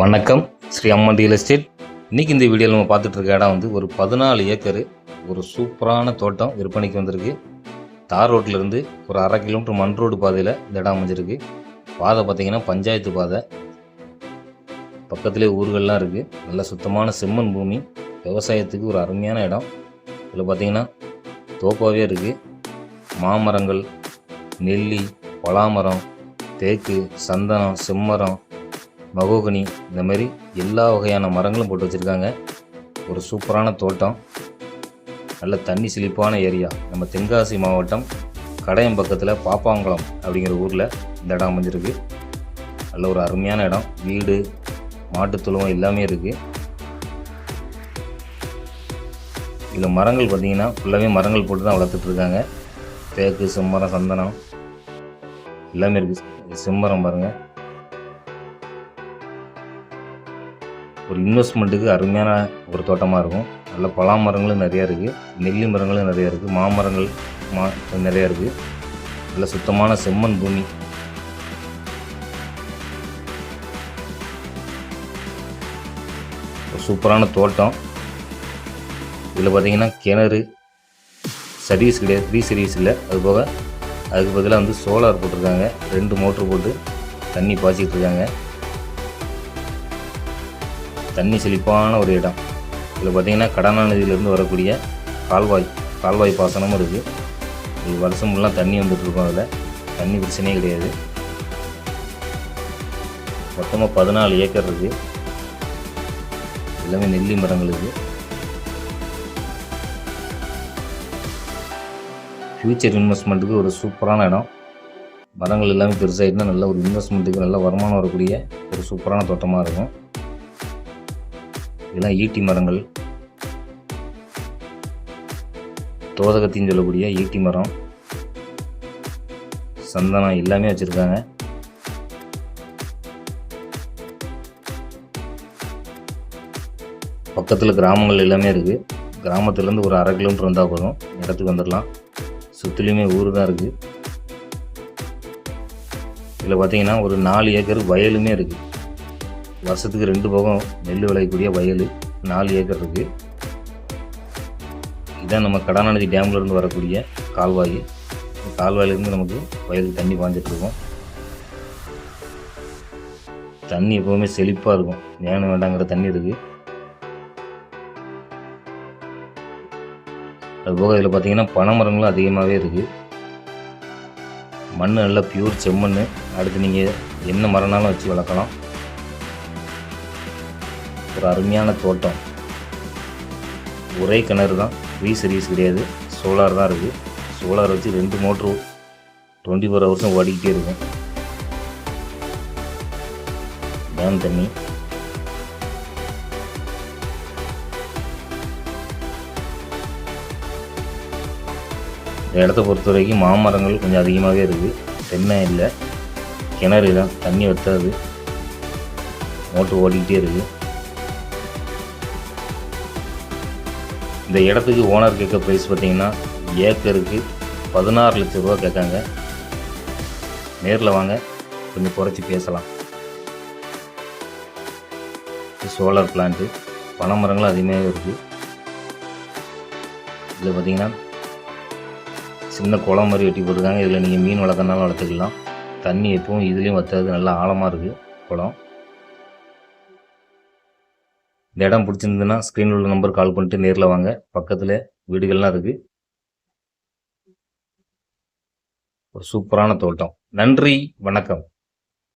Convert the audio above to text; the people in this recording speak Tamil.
வணக்கம். ஸ்ரீ அம்மன் ரியல் எஸ்டேட் இன்றைக்கி இந்த வீடியோவில் நம்ம பார்த்துட்டு இருக்க இடம் வந்து ஒரு பதினாலு ஏக்கரு ஒரு சூப்பரான தோட்டம் விற்பனைக்கு வந்திருக்கு. தார் ரோட்டிலேருந்து இருந்து ஒரு அரை கிலோமீட்டர் மண் ரோடு பாதையில் இந்த இடம் அமைஞ்சிருக்கு. பாதை பார்த்தீங்கன்னா பஞ்சாயத்து பாதை. பக்கத்துலேயே ஊர்கள்லாம் இருக்குது நல்ல சுத்தமான செம்மண் பூமி. விவசாயத்துக்கு ஒரு அருமையான இடம். இதில் பார்த்தீங்கன்னா தோப்பாகவே இருக்குது மாமரங்கள் நெல்லி பலாமரம் தேக்கு சந்தனம் செம்மரம் மகோகனி இந்த மாதிரி எல்லா வகையான மரங்களும் போட்டு வச்சுருக்காங்க. ஒரு சூப்பரான தோட்டம். நல்ல தண்ணி செழிப்பான ஏரியா. நம்ம தென்காசி மாவட்டம் கடையம் பக்கத்தில் பாப்பாங்குளம் அப்படிங்கிற ஊரில் இந்த இடம் அமைஞ்சிருக்கு. நல்ல ஒரு அருமையான இடம். வீடு மாட்டுத்தொழுவம் எல்லாமே இருக்குது இதில் மரங்கள் பார்த்திங்கன்னா ஃபுல்லாகவே மரங்கள் போட்டு தான் வளர்த்துட்ருக்காங்க தேக்கு செம்மரம் சந்தனம் எல்லாமே இருக்குது செம்மரம் பாருங்கள் ஒரு இன்வெஸ்ட்மெண்ட்டுக்கு அருமையான ஒரு தோட்டமாக இருக்கும். நல்ல பலா மரங்களும் நிறையா இருக்குது நெல்லி மரங்களும் நிறையா இருக்குது மாமரங்கள் மா நிறையா இருக்குது நல்ல சுத்தமான செம்மண் பூமி. ஒரு சூப்பரான தோட்டம். இதில் பார்த்தீங்கன்னா கிணறு. சர்வீஸ் கிடையாது. ஃப்ரீ சர்வீஸ் இல்லை. அது போக அதுக்கு பதிலாக வந்து சோலார் போட்டிருக்காங்க. ரெண்டு மோட்ரு போட்டு தண்ணி பாய்ச்சிக்கிட்டு இருக்காங்க. தண்ணி செழிப்பான ஒரு இடம். இதில் பார்த்திங்கன்னா கடனா நதியிலேருந்து வரக்கூடிய கால்வாய் கால்வாய் பாசனமும் இருக்குது இது வருஷம் ஃபுல்லாக தண்ணி வந்துட்டுருக்கோம் அதில். தண்ணி பிரச்சனையே கிடையாது. மொத்தமாக பதினாலு ஏக்கர் இருக்குது எல்லாமே நெல்லி மரங்கள் இருக்குது ஃப்யூச்சர் இன்வெஸ்ட்மெண்ட்டுக்கு ஒரு சூப்பரான இடம். மரங்கள் எல்லாமே பெருசாகிட்டுனா நல்ல ஒரு இன்வெஸ்ட்மெண்ட்டுக்கு நல்ல வருமானம் வரக்கூடிய ஒரு சூப்பரான தோட்டமாக இருக்கும். இதெல்லாம் ஈட்டி மரங்கள். தோதகத்தின்னு சொல்லக்கூடிய ஈட்டி மரம். சந்தனம் எல்லாமே வச்சுருக்காங்க. பக்கத்தில் கிராமங்கள் எல்லாமே இருக்குது கிராமத்துலேருந்து ஒரு அரை கிலோமீட்டர் வந்தால் போதும். இடத்துக்கு வந்துடலாம் சுற்றிலையுமே ஊர் தான் இருக்குது இதில் பார்த்தீங்கன்னா ஒரு நாலு ஏக்கர் வயலுமே இருக்குது வருஷத்துக்கு ரெண்டு போகம் நெல் விளையக்கூடிய வயல் நாலு ஏக்கர் இருக்குது இதுதான் நம்ம கடாநதி டேம்லேருந்து வரக்கூடிய கால்வாய். கால்வாயிலேருந்து நமக்கு வயலுக்கு தண்ணி பாஞ்சிட்டு இருக்கும். தண்ணி எப்போவுமே செழிப்பாக இருக்கும். வேணும் வேண்டாங்கிற தண்ணி இருக்குது அதுபோக இதில் பார்த்தீங்கன்னா பனைமரங்களும் அதிகமாகவே இருக்குது மண் நல்லா பியூர் செம்மண் அடுத்து நீங்கள் என்ன மரம்னாலும் வச்சு வளர்க்கலாம். ஒரு அருமையான தோட்டம். ஒரே கிணறு தான். ஃப்ரீ சர்வீஸ் கிடையாது. சோலார் தான் இருக்குது சோலார் வச்சு ரெண்டு மோட்ரு டுவெண்ட்டி ஃபோர் ஹவர்ஸும் ஓடிக்கிட்டே இருக்கும். டேம் தண்ணி. இந்த இடத்த பொறுத்த வரைக்கும் மாமரங்கள் கொஞ்சம் அதிகமாகவே இருக்குது தென்னை இல்லை. கிணறு தான். தண்ணி வற்றாது. மோட்ரு ஓடிக்கிட்டே இருக்குது இந்த இடத்துக்கு ஓனர் கேட்க ப்ரைஸ் பார்த்தீங்கன்னா ஏக்கருக்கு பதினாறு லட்ச ரூபா கேட்காங்க. நேரில் வாங்க கொஞ்சம் குறைச்சி பேசலாம். சோலார் பிளான்ட்டு பனைமரங்களும் அதிகமாகவே இருக்குது இதில் பார்த்தீங்கன்னா சின்ன குளம் மாதிரி வெட்டி போட்டிருக்காங்க. இதில் நீங்கள் மீன் வளர்க்கறனாலும் வளர்த்துக்கலாம். தண்ணி எப்பவும் இதுலேயும் வத்தாது நல்லா ஆழமாக இருக்குது குளம். இந்த இடம் பிடிச்சிருந்ததுன்னா ஸ்க்ரீனில் உள்ள நம்பர் கால் பண்ணிட்டு நேரில் வாங்க. பக்கத்தில் வீடுகள்லாம் இருக்குது ஒரு சூப்பரான தோட்டம். நன்றி. வணக்கம்.